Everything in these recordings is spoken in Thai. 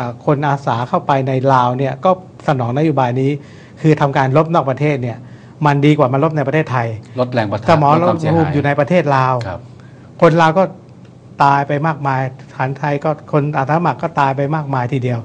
อ่าคนอาสาเข้าไปในลาวเนี่ยก็สนองนโยบายนี้ คือทำการลบนอกประเทศเนี่ยมันดีกว่ามาลบในประเทศไทย ลดแรงประทะสมรลดความเสียภูหามิยอยู่ในประเทศลาวครับคนลาวก็ตายไปมากมายฐานไทยก็คนอาสาสมัครก็ตายไปมากมายทีเดียว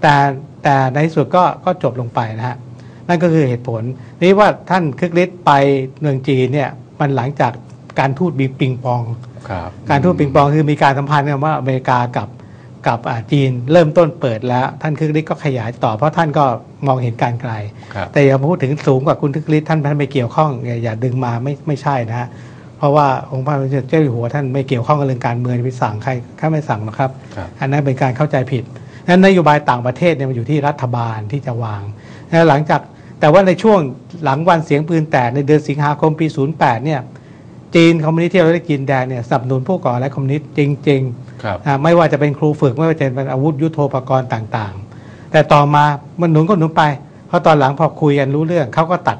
แต่แต่ในที่สุดก็ก็จบลงไปนะฮะนั่นก็คือเหตุผลนี่ว่าท่านคึกฤทธิ์ไปเมืองจีนเนี่ยมันหลังจากการทูตบีปิงปองครับการทูตปิงปองคือมีการสัมพันธ์กันว่าอเมริกากับ กับอ่าจีนเริ่มต้นเปิดแล้ว ท่านคึกฤทธิ์ก็ขยายต่อเพราะท่านก็มองเห็นการไกล ครับ แต่อย่าพูดถึงสูงกว่าคุณทึกฤทธิ์ท่านท่านไม่เกี่ยวข้องอย่าอย่าดึงมาไม่ไม่ใช่นะฮะเพราะว่าองค์พระบาทสมเด็จเจ้าอยู่หัวท่านไม่เกี่ยวข้องกับเรื่องการเมืองไปสั่งใครข้าไม่สั่งหรอกครับ ครับ อันนั้นเป็นการเข้าใจผิดนั้นนโยบายต่างประเทศเนี่ยมันอยู่ที่รัฐบาลที่จะวางแล้วหลังจากแต่ว่าในช่วงหลังวันเสียงปืนแตกในเดือนสิงหาคมปี 08เนี่ยจีนคอมมิวนิสต์ที่เราได้กินแดงเนี่ยสนับสนุนผู้ก่อและคอมมิวนิสต์จริงๆครับอ่า ไม่ว่าจะเป็นครูฝึกไม่ว่าจะเป็นอาวุธยุโทโธปกรณ์ต่างๆ แต่ต่อมามันหนุนก็หนุนไปเพราะตอนหลังพอคุยกันรู้เรื่องเขาก็ตัด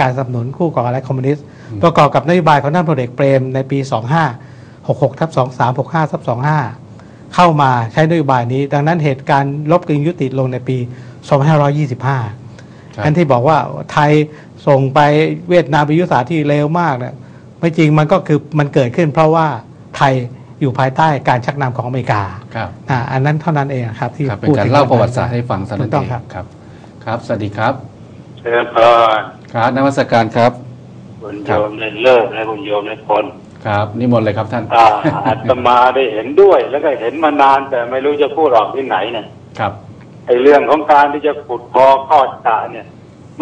การสนับสนุนคู่ก่อและคอมมิวนิสต์อืมประกอบกับนโยบายของท่านพลเอกเปรมในปี 25 66ทับ23 65ทับ25 เข้ามาใช้นโยบายนี้ ดังนั้นเหตุการณ์ลบกึงยุติลงในปี 2525ครับอันที่บอกว่าไทยส่งไปเวียดนามเป็นยุทธศาสตร์ที่เร็วมากเนี่ยไม่จริงมันก็คือมันเกิดขึ้นเพราะว่าไทย อยู่ภายใต้การชักนำของอเมริกาครับอ่าอันนั้นเท่านั้นเองครับที่ครับเป็นพูดการถึงเล่าประวัติศาสตร์ให้ฟังสถูนั่นกต้องเองครับครับ ครับ สวัสดีครับเชิญพรครับนมัสการครับคุณโยมในเลิกและคุณโยมในพลครับนิมนต์เลยครับท่านอ่าอาตมาได้เห็นด้วยแล้วก็เห็นมานานแต่ไม่รู้จะพูดออกที่ไหนเนี่ยครับไอ้เรื่องของการที่จะขุดคอข้อตาเนี่ย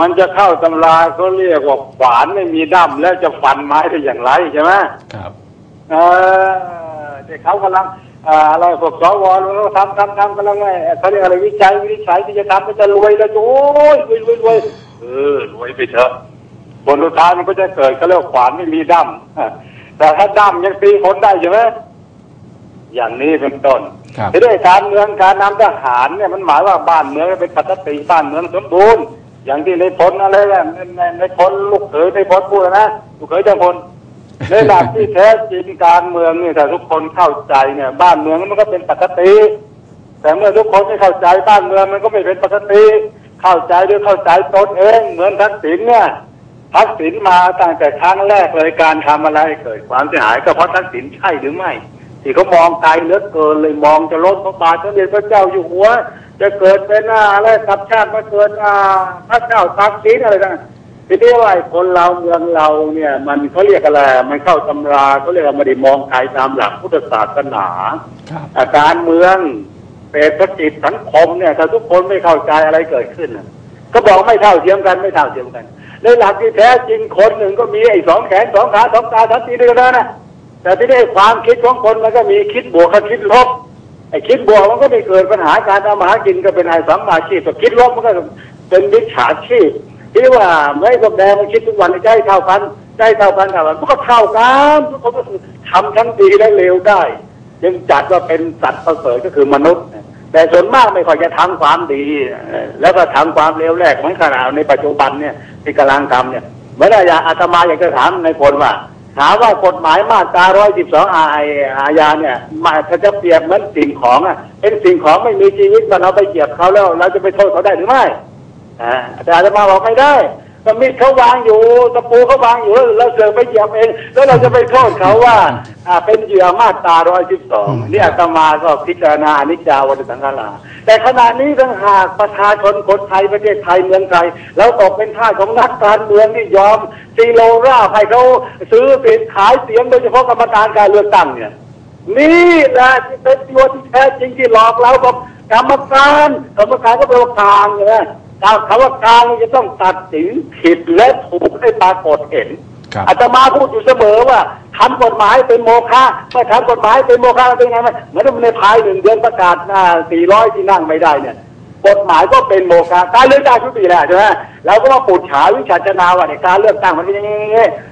มันจะเข้าตำราเขาเรียกว่าขวานไม่มีด้ามแล้วจะฟันไม้ได้อย่างไรใช่ไหมครับเออ เด็กเขากำลังอ่าอะไรพวกสวเราทำทำทำกำลังไงเขาเรียกอะไรวิจัยวิจัยที่จะทำมันจะรวยแล้วโอ้ยรวยรวยรวยเออรวยไปเถอะผลสุดท้ายมันก็จะเกิดเขาเรียกว่าขวานไม่มีด้ามอะแต่ถ้าด้ามยังตีคนได้ใช่ไหมอย่างนี้เป็นต้นครับที่ได้การเมืองการนำทหารเนี่ยมันหมายว่าบ้านเมืองเป็นปกติบ้านเมืองสมบูรณ์อย่างที่ในพลอะไรเนี่ยในในในพลลูกเขยในพลพูดนะลูกเขยเจ้าพล ในหลักที่แท้จริงการเมืองเนี่ยถ้าทุกคนเข้าใจเนี่ย บ้านเมืองมันก็เป็นปกติ แต่เมื่อทุกคนไม่เข้าใจบ้านเมืองมันก็ไม่เป็นปกติ เข้าใจด้วยเข้าใจตนเองเหมือนทักษิณเนี่ยทักษิณมาตั้งแต่ครั้งแรกเลยการทำอะไรเกิดความเสียหายก็เพราะทักษิณใช่หรือไม่ที่เขามองไกลเหลือเกินเลยมองจะล้นพระบาทสมเด็จพระเจ้าอยู่หัว จะเกิดเป็นอ่าอะไรกับชาติมาเกิดอ่าพระเจ้าตากสินอะไรต่าง ทีนี้ว่าไอ้คนเราเมืองเราเนี่ย มันเขาเรียกอะไรมันเข้าตำราเขาเรียกว่าไม่ได้มองไกลตามหลักพุทธศาสนาครับอาการเมืองเศรษฐกิจสังคมเนี่ยถ้าทุกคนไม่เข้าใจอะไรเกิดขึ้นน่ะก็บอกไม่เท่าเทียมกันไม่เท่าเทียมกันในหลักที่แท้จริงคนหนึ่งก็มีไอ้สองแขนสองขาสองตาสองตีด้วยกันนะแต่ที่ได้ความคิดของคนมันก็มีคิดบวกกับคิดลบไอ้คิดบวกมันก็ไม่เกิดปัญหาการทำมาหากินก็เป็นไอ้สัมมาชีพแต่คิดลบมันก็เป็นวิชาชีพ ที่ว่าไม่สมแดงมันคิดทุกวันใจเท่ากันใจเท่ากันเท่ากันมันก็เท่ากันทุกคนก็ทำทั้งดีและเลวได้ยังจัดว่าเป็นสัตว์ประเสริฐก็คือมนุษย์ แต่ส่วนมากไม่ค่อยจะทำความดี แล้วก็ทำความเลวแรกเหมือนขนาดในปัจจุบันเนี่ยที่กำลังทำเนี่ยเมื่ออยากอาตมาอยากจะถามในพลว่าถามว่ากฎหมายมาตราร้อยสิบสองอาอาญาเนี่ยมาถ้าจะเปรียบเหมือนสิ่งของอะเป็นสิ่งของไม่มีชีวิตมันเราไปเหยียบเขาแล้ว เราจะไปโทษเขาได้หรือไม่ อ่าแต่อาตมาบอกไม่ได้ก็มีดเขาวางอยู่ตะปูเขาวางอยู่แล้วเราเสือกไปเหยียบเอง แล้วเราจะไปโทษเขาว่า อ่าเป็นเหยื่อมาตราร้อยสิบสองนี่อาตมาก็พิจารณาอนิจจาวัฏสังขาราแต่ขณะนี้ทั้งหากประชาชนคนไทยประเทศไทยเมืองไทยแล้วตกเป็นท่าสของนักการเมืองที่ยอมซีโรราบให้เขาซื้อเสียงขายเสียงโดยเฉพาะกรรมการการเลือกตั้งเนี่ยนี่แหละที่เป็นตัวที่แท้จริงที่หลอกเรากับกรรมการกรรมการก็เป็นกลางเนี่ย การคำว่ากลางนี่จะต้องตัดสินผิดและถูกให้ปรากฏเห็นครับ อาตมาพูดอยู่เสมอว่าทำกฎหมายเป็นโมฆะเมื่อทำกฎหมายเป็นโมฆะมันเป็นไงไหมเหมือนในภายหนึ่งเดือนประกาศหน้า400 ที่นั่งไม่ได้เนี่ย กฎหมายก็เป็นโมฆะการเลือกตั้งทุกปีแหละใช่ไหมเราก็มาปูดฉาวิชาชนาว่าเนี่ยการเลือกตั้งมันเป็นอยังไง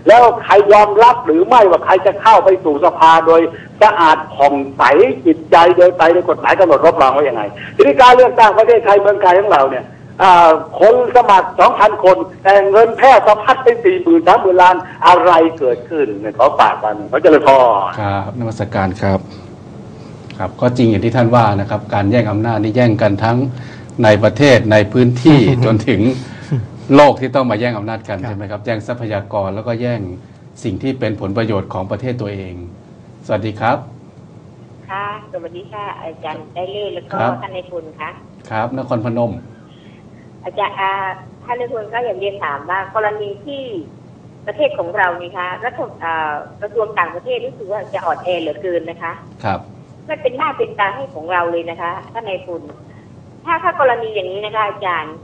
แล้วใครยอมรับหรือไม่ว่าใครจะเข้าไปสู่สภาโดยสะอาดผ่องใสจิตใจโดยไปโดยกฎหมายกำหนดรับรองไว้ยังไงทีนี้การเลือกตั้งประเทศไทยเมืองไทยของเราเนี่ยอ่า คนสมัคร2,000คน แต่เงินแพร่สะพัดไป4 0 0 0 0 3 0 0 0ล้านอะไรเกิดขึ้นเนี่ยขอฝากกันเขาจะเลยพอครับนมัสการครับครับ ก็จริงอย่างที่ท่านว่านะครับ การแย่งอำนาจนี่แย่งกันทั้งในประเทศในพื้นที่จนถึงโลกที่ต้องมาแย่งอำนาจกันครับใช่ไหมครับแย่งทรัพยากรแล้วก็แย่งสิ่งที่เป็นผลประโยชน์ของประเทศตัวเอง สวัสดีครับค่ะสวัสดีค่ะอาจารย์ได้เล่แล้วก็ครับท่านในทุนค่ะครับ นครพนม อาจารย์อาท่านในทุนก็อยากเรียนถามว่ากรณีที่ประเทศของเรานี่คะรัฐอ่ากระทรวงต่างประเทศรู้สึกว่าจะอ่อนแอเหลือเกินนะคะ ครับไม่เป็นหน้าเป็นตาให้ของเราเลยนะคะท่านในทุนถ้าถ้ากรณีอย่างนี้นะคะ อาจารย์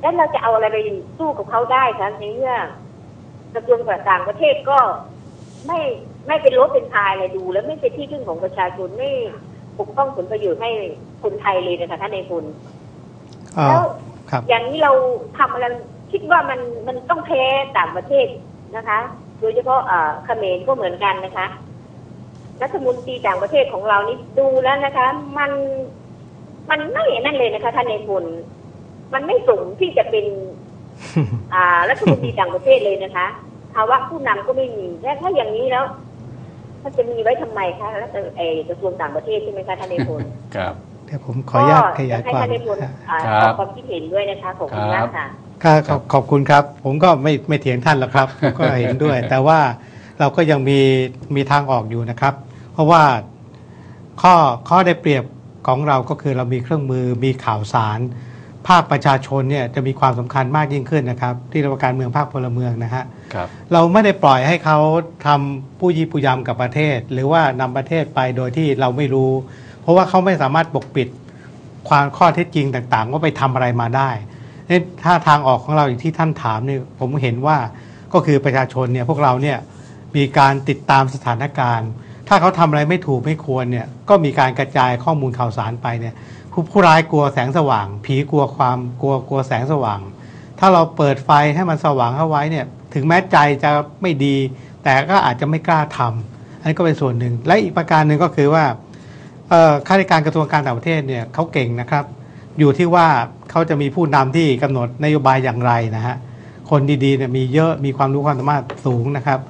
แล้วเราจะเอาอะไรไปสู้กับเขาได้คะในเมื่อกระทรวงต่างประเทศก็ไม่ไม่เป็นรถเป็นพายเลยดู แล้วไม่เป็นที่พึ่งของประชาชนไม่ปกป้องผลประโยชน์ให้คนไทยเลยนะคะท่านในทุนเอ่อแล้วครับ อย่างนี้เราทำอะไรคิดว่ามันมันต้องแพ้ต่างประเทศนะคะ โดยเฉพาะเอ่อเขมรก็เหมือนกันนะคะรัฐมนตรีต่างประเทศของเรานี่ดูแล้วนะคะ มันมันไม่นั่นเลยนะคะท่านในพลมันไม่สมที่จะเป็น อ่ารัฐมนตรีต่างประเทศเลยนะคะภาวะผู้นำก็ไม่มีและถ้าอย่างนี้แล้วมันจะมีไว้ทำไมคะรัฐเออกระทรวงต่างประเทศใช่ไหมคะท่านในพลครับ เดี๋ยวผมขออนุญาตขยายก็ความให้ท่านในพลอ่าครับขอความคิดเห็นด้วยนะคะขอบคุณมากค่ะครับขอบขอบคุณครับ ผมก็ไม่ไม่เถียงท่านหรอกครับก็เห็นด้วย แต่ว่าเราก็ยังมีมีทางออกอยู่นะครับ เพราะว่าข้อข้อได้เปรียบของเราก็คือเรามีเครื่องมือมีข่าวสาร ภาคประชาชนเนี่ยจะมีความสำคัญมากยิ่งขึ้นนะครับ ที่เรียกว่าการเมืองภาคพลเมืองนะฮะครับเราไม่ได้ปล่อยให้เขาทำผู้ยีผู้ยำกับประเทศ หรือว่านำประเทศไปโดยที่เราไม่รู้ เพราะว่าเขาไม่สามารถปกปิดความข้อเท็จจริงต่างๆ ว่าไปทำอะไรมาได้นี่ถ้าทางออกของเราอย่างที่ท่านถามเนี่ยผมเห็นว่าก็คือประชาชนเนี่ยพวกเราเนี่ยมีการติดตามสถานการณ์ ถ้าเขาทำอะไรไม่ถูกไม่ควรเนี่ยก็มีการกระจายข้อมูลข่าวสารไปเนี่ยผู้ผู้ร้ายกลัวแสงสว่าง ผีกลัวความกลัวกลัวแสงสว่าง ถ้าเราเปิดไฟให้มันสว่างเข้าไว้เนี่ยถึงแม้ใจจะไม่ดี แต่ก็อาจจะไม่กล้าทำอันนี้ก็เป็นส่วนหนึ่งและอีกประการหนึ่งก็คือว่า ข้าราชการกระทรวงการต่างประเทศเนี่ยเขาเก่งนะครับ อยู่ที่ว่าเขาจะมีผู้นำที่กำหนดนโยบายอย่างไรนะฮะคนดีๆเนี่ยมีเยอะมีความรู้ความสามารถสูงนะครับ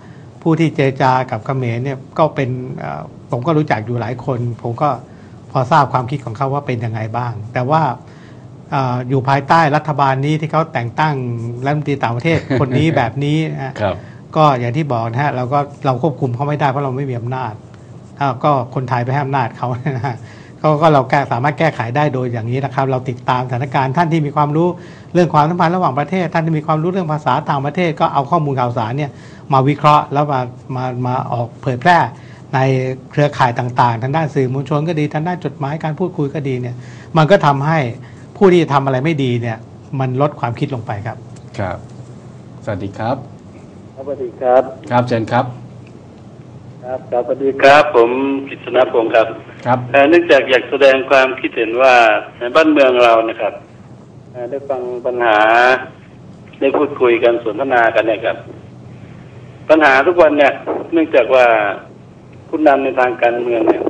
ผู้ที่เจรจากับเขมรเนี่ยก็เป็นเอ่อผมก็รู้จักอยู่หลายคน ผมก็พอทราบความคิดของเขาว่าเป็นยังไงบ้าง แต่ว่าเอออยู่ภายใต้รัฐบาลนี้ที่เขาแต่งตั้งรัฐมนตรีต่างประเทศคนนี้แบบนี้นะฮะครับก็อย่างที่บอกนะฮะเราก็เราควบคุมเขาไม่ได้เพราะเราไม่มีอำนาจ ถ้าก็คนไทยไปให้อำนาจเขานะฮะก็ก็เราแก้สามารถแก้ไขได้โดยอย่างนี้นะครับ เราติดตามสถานการณ์ท่านที่มีความรู้เรื่องความสัมพันธ์ระหว่างประเทศ ท่านที่มีความรู้เรื่องภาษาต่างประเทศ ก็เอาข้อมูลข่าวสารเนี่ยมาวิเคราะห์แล้วมามามาออกเผยแพร่ในเครือข่ายต่างๆ ทางด้านสื่อมวลชนก็ดีทางด้านจดหมายการพูดคุยก็ดีเนี่ยมันก็ทำให้ผู้ที่ทำอะไรไม่ดีเนี่ยมันลดความคิดลงไปครับ ครับ สวัสดีครับสวัสดีครับ ครับเชิญครับ ครับครับสวัสดีครับ ผมกิษณพงศ์ครับครับเอ่อเนื่องจากอยากแสดงความคิดเห็นว่าในบ้านเมืองเรานะครับเอ่อได้ฟังปัญหา ได้พูดคุยกันสนทนากันเนี่ยครับ ปัญหาทุกวันเนี่ย เนื่องจากว่าผู้นำในทางการเมืองเนี่ย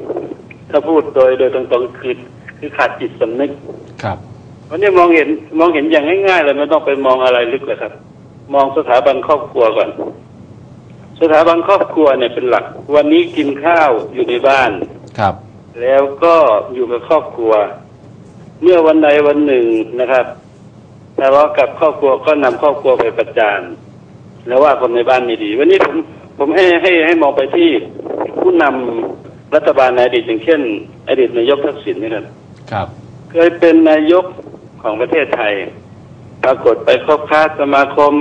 ถ้าพูดโดยโดยตรงๆคือคือขาดจิตสำนึกครับวันนี้มองเห็นมองเห็นอย่างง่ายๆเลยไม่ต้องไปมองอะไรลึกเลยครับ มองสถาบันครอบครัวก่อน สถาบันครอบครัวเนี่ยเป็นหลัก วันนี้กินข้าวอยู่ในบ้าน ครับ แล้วก็อยู่กับครอบครัว เมื่อวันใดวันหนึ่งนะครับทะเลาะกับครอบครัวก็นำครอบครัวไปประจานแล้วว่าคนในบ้านไม่ดี วันนี้ผมผมให้ให้ให้มองไปที่ผู้นำรัฐบาลในอดีตอย่างเช่น อดีตนายกทักษิณนะครับครับ เคยเป็นนายกของประเทศไทย ปรากฏไปคบค้าสมาคม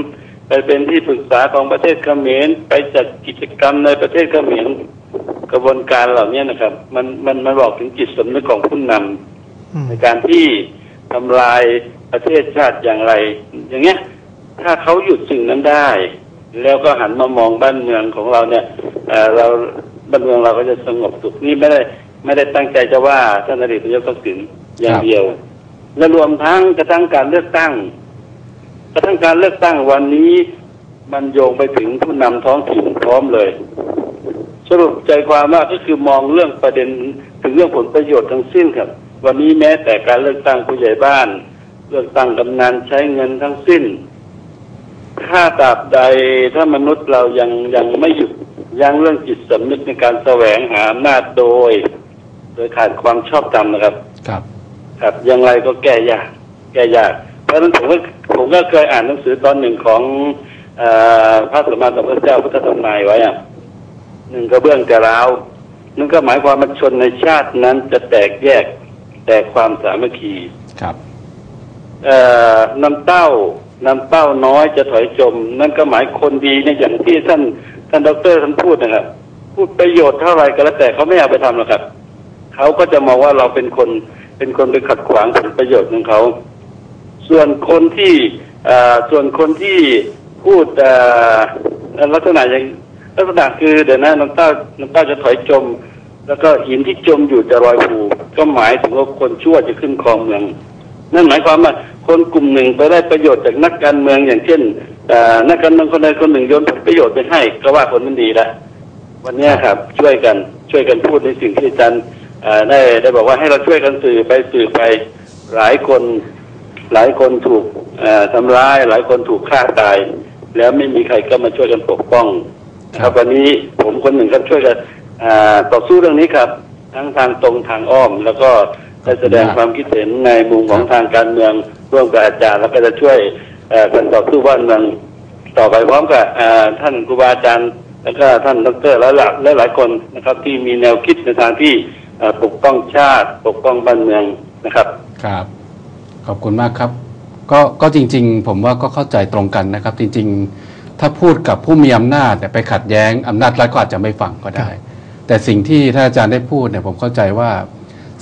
ไปเป็นที่ปรึกษาของประเทศเขมรไปจัดกิจกรรมในประเทศเขมรกระบวนการเหล่านี้นะครับ มันมันมันบอกถึงจิตสำนึกของผู้นำอืมในการที่ทำลายประเทศชาติอย่างไร อย่างเงี้ย ถ้าเขาหยุดสิ่งนั้นได้ แล้วก็หันมามองบ้านเมืองของเราเนี่ยเอ่อเราบ้านเมืองเราก็จะสงบสุขนี่ไม่ได้ไม่ได้ตั้งใจจะว่าท่านอดีตนายกทักษิณอย่างเดียว และรวมทั้งกระทั่งการเลือกตั้ง กระทั่งการเลือกตั้งวันนี้มันโยงไปถึงผู้นำท้องถิ่นพร้อมเลย สรุปใจความว่าก็คือมองเรื่องประเด็นถึงเรื่องผลประโยชน์ทั้งสิ้นครับ วันนี้แม้แต่การเลือกตั้งผู้ใหญ่บ้าน เลือกตั้งกำนันใช้เงินทั้งสิ้น ถ้าตราบใดถ้ามนุษย์เรายังยังไม่หยุดยั้งเรื่องจิตสำนึกในการแสวงหาอำนาจโดย โดยขาดความชอบธรรมนะครับ ครับ ครับอย่างไรก็แก้ยากแก้ยากเพราะฉะนั้นผมก็ ผมก็เคยอ่านหนังสือตอนหนึ่งของเออพระสัมมาสัมพุทธเจ้าพุทธธรรมนายไว้อะหนึ่งกระเบื้องแต่ร้าวนั่นก็หมายความว่าชนในชาตินั้นจะแตกแยก แต่ความสามัคคีครับเอ่อน้ำเต้าน้ำเต้าน้อยจะถอยจม นั่นก็หมายคนดีเนี่ยอย่างที่ท่านท่านดอกเตอรท่านพูดนะครับพูดประโยชน์เท่าไหร่ก็แล้วแต่เขาไม่เอาไปทำหรอกครับเขาก็จะมองว่าเราเป็นคนเป็นคนไปขัดขวางผลประโยชน์ของเขา ส่วนคนที่ส่วนคนที่พูดลักษณะอย่างลักษณะคือเดี๋ยวนะน้ำเต้าน้ำเต้าจะถอยจม แล้วก็หินที่จมอยู่จะลอยภูก็หมายถึงว่าคนชั่วจะขึ้นครองเมือง นั่นหมายความว่าคนกลุ่มหนึ่งไปได้ประโยชน์จากนักการเมืองอย่างเช่นนักการเมืองคนใดคนหนึ่งโยนผลประโยชน์ไปให้ ก็ว่าคนมันดีละวันนี้ครับช่วยกันช่วยกันพูดในสิ่งที่อาจารย์ได้ได้บอกว่าให้เราช่วยกันสื่อไปสื่อไปหลายคน หลายคนถูกเอ่อทำร้าย หลายคนถูกฆ่าตาย แล้วไม่มีใครก็มาช่วยกันปกป้องนะครับวันนี้ผมคนหนึ่งก็ช่วยกันเอ่อต่อสู้เรื่องนี้ครับ ทั้งทางตรงทางอ้อม แล้วก็ได้แสดงความคิดเห็นในมุมของทางการเมืองร่วมกับอาจารย์ แล้วก็จะช่วยเอ่อกันต่อสู้บ้านเมืองต่อไปพร้อมกับเอ่อท่านครูบาอาจารย์แล้วก็ท่านดรและหลายและหลายคนนะครับ ที่มีแนวคิดในทางที่เอ่อปกป้องชาติ ปกป้องบ้านเมืองนะครับ ครับ ขอบคุณมากครับก็ก็จริง ๆ ผมว่าก็เข้าใจตรงกันนะครับ จริง ๆ ถ้าพูดกับผู้มีอำนาจแต่ไปขัดแย้งอำนาจรัฐก็อาจจะไม่ฟังก็ได้ แต่สิ่งที่ท่านอาจารย์ได้พูดเนี่ยผมเข้าใจว่า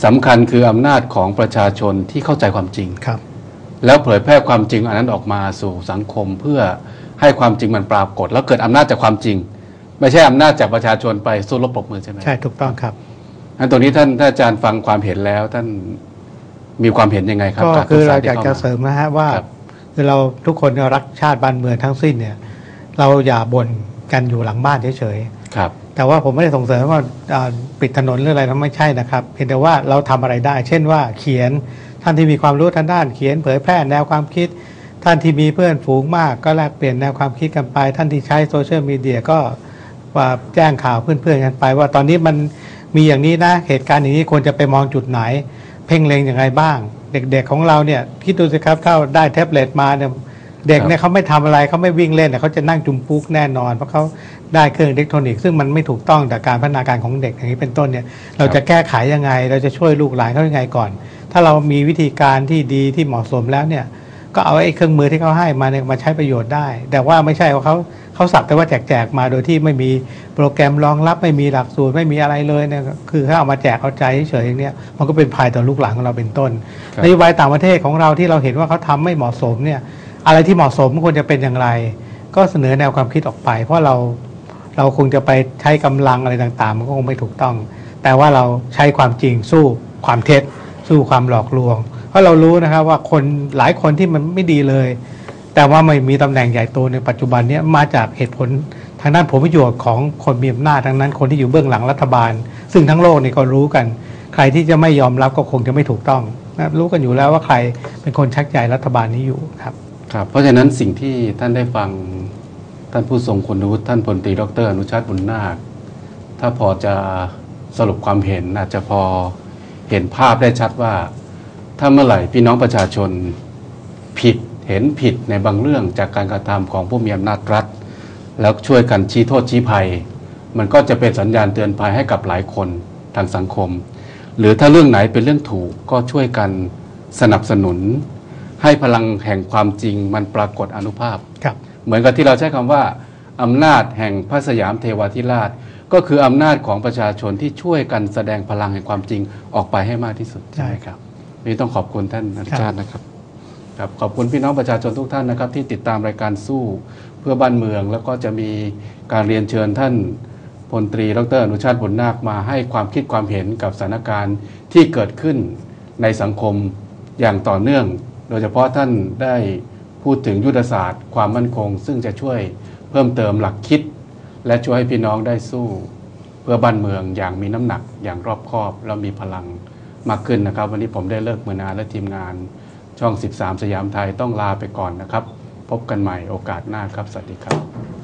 สำคัญคืออำนาจของประชาชนที่เข้าใจความจริงครับ แล้วเผยแพร่ความจริงอันนั้นออกมาสู่สังคมเพื่อให้ความจริงมันปรากฏ แล้วเกิดอำนาจจากความจริง ไม่ใช่อำนาจจากประชาชนไปสู้รบปรบมือใช่ไหมใช่ถูกต้องครับอันตรงนี้ท่านท่านอาจารย์ฟังความเห็นแล้วท่าน มีความเห็นยังไงครับก็กับคือทุสเรายที่อยากจะข้เสริมนะฮะว่าครับคือเราทุกคนเรารักชาติบ้านเมืองทั้งสิ้นเนี่ย เราอย่าบ่นกันอยู่หลังบ้านเฉยครับๆแต่ว่าผมไม่ได้ส่งเสริมว่าอ่าปิดถนนหรืออะไรนั้นไม่ใช่นะครับ เพียงแต่ว่าเราทำอะไรได้ เช่นว่าเขียนท่านที่มีความรู้ทางด้าน เขียนเผยแพร่แนวความคิด ท่านที่มีเพื่อนฝูงมาก ก็แลกเปลี่ยนแนวความคิดกันไป ท่านที่ใช้โซเชียลมีเดียก็ว่าแจ้งข่าวเพื่อนๆกันไป ว่าตอนนี้มันมีอย่างนี้นะเหตุการณ์อย่างนี้ควรจะไปมองจุดไหน เพ่งเล็งอย่างไรบ้าง เด็กๆของเราเนี่ยคิดดูสิครับถ้าได้แท็บเล็ตมาเนี่ยเด็กเนี่ยเขาไม่ทำอะไรเขาไม่วิ่งเล่นเนี่ยเขาจะนั่งจุมปุกแน่นอน เพราะเขาได้เครื่องอิเล็กทรอนิกส์ซึ่งมันไม่ถูกต้องต่อการพัฒนาการของเด็กอย่างนี้เป็นต้นเนี่ยเราจะแก้ไขยังไง เราจะช่วยลูกหลานเขายังไงก่อน ถ้าเรามีวิธีการที่ดีที่เหมาะสมแล้วเนี่ย ก็เอาไอ้เครื่องมือที่เขาให้มาเนี่ยมาใช้ประโยชน์ได้ แต่ว่าไม่ใช่ว่าเขาเขาสักแต่ว่าแจกๆมาโดยที่ไม่มีโปรแกรมรองรับไม่มีหลักสูตรไม่มีอะไรเลยเนี่ยคือถ้าเอามาแจกเอาใจเฉยๆอย่างเนี้ยมันก็เป็นภัยต่อลูกหลานของเราเป็นต้นครับนโยบายต่างประเทศของเราที่เราเห็นว่าเขาทำไม่เหมาะสมเนี่ยอะไรที่เหมาะสมควรจะเป็นอย่างไร ก็เสนอแนวความคิดออกไป เพราะเราเราคงจะไปใช้กำลังอะไรต่างๆ มันก็คงไม่ถูกต้อง แต่ว่าเราใช้ความจริงสู้ความเท็จสู้ความหลอกลวง เพราะเรารู้นะครับว่าคนหลายคนที่มันไม่ดีเลย แต่ว่าไม่มีตำแหน่งใหญ่โตในปัจจุบันนี้มาจากเหตุผลทางด้านผลประโยชน์ของคนมีอำนาจทั้งนั้น คนที่อยู่เบื้องหลังรัฐบาล ซึ่งทั้งโลกนี่ก็รู้กัน ใครที่จะไม่ยอมรับก็คงจะไม่ถูกต้องนะรู้กันอยู่แล้วว่าใครเป็นคนชักใหญ่รัฐบาลนี้อยู่ครับครับ เพราะฉะนั้นสิ่งที่ท่านได้ฟังท่านผู้ทรงคุณวุฒิท่านพลตรีดรอนุชาติบุญนาค ถ้าพอจะสรุปความเห็นอาจจะพอเห็นภาพได้ชัดว่า ถ้าเมื่อไหร่พี่น้องประชาชนผิดเห็นผิดในบางเรื่องจากการกระทำของผู้มีอำนาจรัฐ แล้วช่วยกันชี้โทษชี้ภัย มันก็จะเป็นสัญญาณเตือนภัยให้กับหลายคนทางสังคม หรือถ้าเรื่องไหนเป็นเรื่องถูกก็ช่วยกันสนับสนุน ให้พลังแห่งความจริงมันปรากฏอนุภาพครับเหมือนกับที่เราใช้คำว่าอำนาจแห่งพระสยามเทวาธิราช ก็คืออำนาจของประชาชนที่ช่วยกันแสดงพลังแห่งความจริงออกไปให้มากที่สุดใช่ไหมครับ นี่ต้องขอบคุณท่านอนุชาตินะครับครับขอบคุณพี่น้องประชาชนทุกท่านนะครับ ที่ติดตามรายการสู้เพื่อบ้านเมือง แล้วก็จะมีการเรียนเชิญท่านพลตรีดรอนุชาติบุญนาคมาให้ความคิดความเห็นกับสถานการณ์ที่เกิดขึ้นในสังคมอย่างต่อเนื่อง โดยเฉพาะท่านได้พูดถึงยุทธศาสตร์ ความมั่นคง ซึ่งจะช่วยเพิ่มเติมหลักคิด และช่วยให้พี่น้องได้สู้ เพื่อบ้านเมืองอย่างมีน้ำหนักอย่างรอบคอบและมีพลัง มากขึ้นนะครับ วันนี้ผมได้เลิกมือนานและทีมงานช่อง 13 สยามไทยต้องลาไปก่อนนะครับ พบกันใหม่โอกาสหน้าครับ สวัสดีครับ